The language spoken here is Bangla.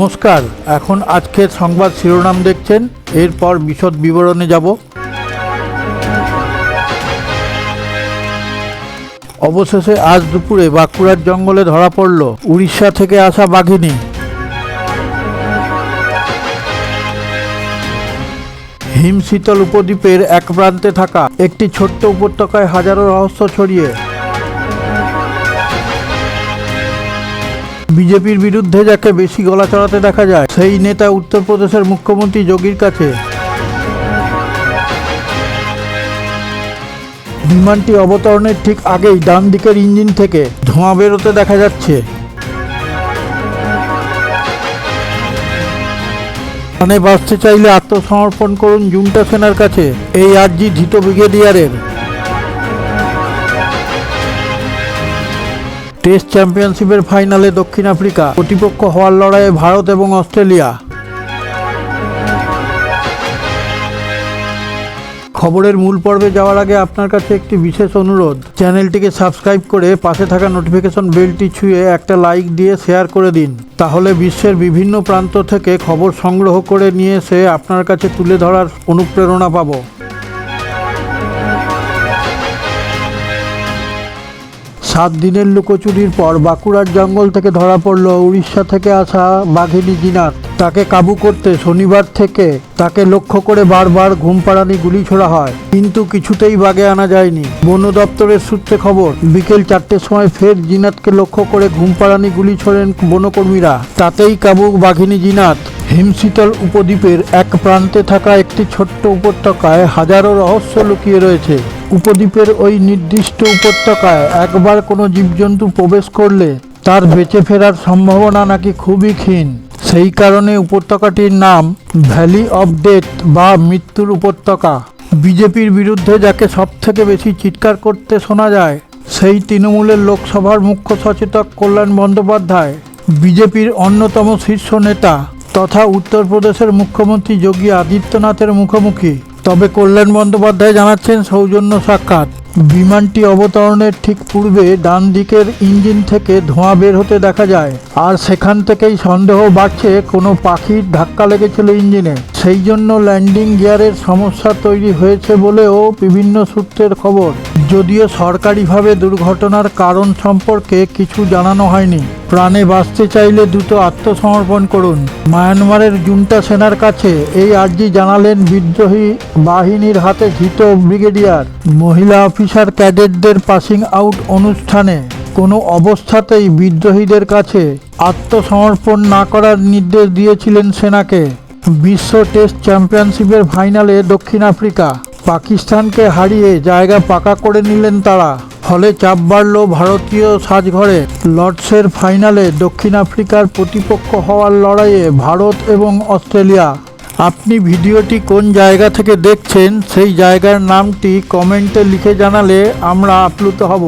নমস্কার, এখন আজকের সংবাদ শিরোনাম দেখছেন, এরপর বিশদ বিবরণে যাব। অবশেষে আজ দুপুরে বাঁকুড়ার জঙ্গলে ধরা পড়ল উড়িষ্যা থেকে আসা বাঘিনী। হিমশীতল উপদ্বীপের এক প্রান্তে থাকা একটি ছোট্ট উপত্যকায় হাজারো রহস্য ছড়িয়ে। বিজেপির বিরুদ্ধে যাকে বেশি গলা চড়াতে দেখা যায়, সেই নেতা উত্তরপ্রদেশের মুখ্যমন্ত্রী যোগীর কাছে। বিমানটি অবতরণের ঠিক আগেই ডান দিকের ইঞ্জিন থেকে ধোঁয়া বেরোতে দেখা যাচ্ছে। প্রাণে বাঁচতে চাইলে আত্মসমর্পণ করুন জুনটা সেনার কাছে, এই আর্জি ধৃত ব্রিগেডিয়ারের। টেস্ট চ্যাম্পিয়নশিপের ফাইনালে দক্ষিণ আফ্রিকা প্রতিপক্ষ হওয়ার লড়াইয়ে ভারত এবং অস্ট্রেলিয়া। খবরের মূল পর্বে যাওয়ার আগে আপনার কাছে একটি বিশেষ অনুরোধ। চ্যানেলটিকে সাবস্ক্রাইব করে পাশে থাকা নোটিফিকেশন বেলটি ছুঁয়ে একটা লাইক দিয়ে শেয়ার করে দিন। তাহলে বিশ্বের বিভিন্ন প্রান্ত থেকে খবর সংগ্রহ করে নিয়ে এসে আপনার কাছে তুলে ধরার অনুপ্রেরণা পাবো। সাত দিনের লুকোচুরির পর বাঁকুড়ার জঙ্গল থেকে ধরা পড়ল উড়িষ্যা থেকে আসা বাঘিনী জিনাত। তাকে কাবু করতে শনিবার থেকে তাকে লক্ষ্য করে বারবার ঘুমপাড়ানি গুলি ছোড়া হয়। কিন্তু কিছুতেই বাগে আনা যায়নি। বন দপ্তরের সূত্রে খবর, বিকেল চারটের সময় ফের জিনাতকে লক্ষ্য করে ঘুমপাড়ানি গুলি ছোড়েন বনকর্মীরা। তাতেই কাবু বাঘিনী জিনাত হিমশীতল উপদ্বীপের এক প্রান্তে থাকা একটি ছোট্ট উপত্যকায় হাজারো রহস্য লুকিয়ে রয়েছে। উপদ্বীপের ওই নির্দিষ্ট উপত্যকায় একবার কোনো জীবজন্তু প্রবেশ করলে তার বেঁচে ফেরার সম্ভাবনা নাকি খুবই ক্ষীণ। সেই কারণে উপত্যকাটির নাম ভ্যালি অফ ডেথ বা মৃত্যুর উপত্যকা। বিজেপির বিরুদ্ধে যাকে সব থেকে বেশি চিৎকার করতে শোনা যায়, সেই তৃণমূলের লোকসভার মুখ্য সচেতক কল্যাণ বন্দ্যোপাধ্যায়। বিজেপির অন্যতম শীর্ষ নেতা তথা উত্তরপ্রদেশের মুখ্যমন্ত্রী যোগী আদিত্যনাথের মুখোমুখি তবে কল্যাণ বন্দ্যোপাধ্যায় জানাচ্ছেন সৌজন্য সাক্ষাৎ। বিমানটি অবতরণের ঠিক পূর্বে ডান দিকের ইঞ্জিন থেকে ধোঁয়া বের হতে দেখা যায়। আর সেখান থেকেই সন্দেহ বাড়ছে কোনো পাখির ধাক্কা লেগেছিল ইঞ্জিনে। সেই জন্য ল্যান্ডিং গিয়ারের সমস্যা তৈরি হয়েছে বলেও বিভিন্ন সূত্রের খবর। যদিও সরকারিভাবে দুর্ঘটনার কারণ সম্পর্কে কিছু জানানো হয়নি। প্রাণে বাঁচতে চাইলে দ্রুত আত্মসমর্পণ করুন। মায়ানমারের জুন্টা সেনার কাছে এই আর্জি জানালেন বিদ্রোহী বাহিনীর হাতে ধৃত ব্রিগেডিয়ার। মহিলা অফিসার ক্যাডেটদের পাসিং আউট অনুষ্ঠানে কোনো অবস্থাতেই বিদ্রোহীদের কাছে আত্মসমর্পণ না করার নির্দেশ দিয়েছিলেন সেনাকে। বিশ্ব টেস্ট চ্যাম্পিয়নশিপের ফাইনালে দক্ষিণ আফ্রিকা পাকিস্তানকে হারিয়ে জায়গা পাকা করে নিলেন তারা। ফলে চাপ বাড়ল ভারতীয় সাজঘরে। লর্ডসের ফাইনালে দক্ষিণ আফ্রিকার প্রতিপক্ষ হওয়ার লড়াইয়ে ভারত এবং অস্ট্রেলিয়া। আপনি ভিডিওটি কোন জায়গা থেকে দেখছেন, সেই জায়গার নামটি কমেন্টে লিখে জানালে আমরা আপ্লুত হব।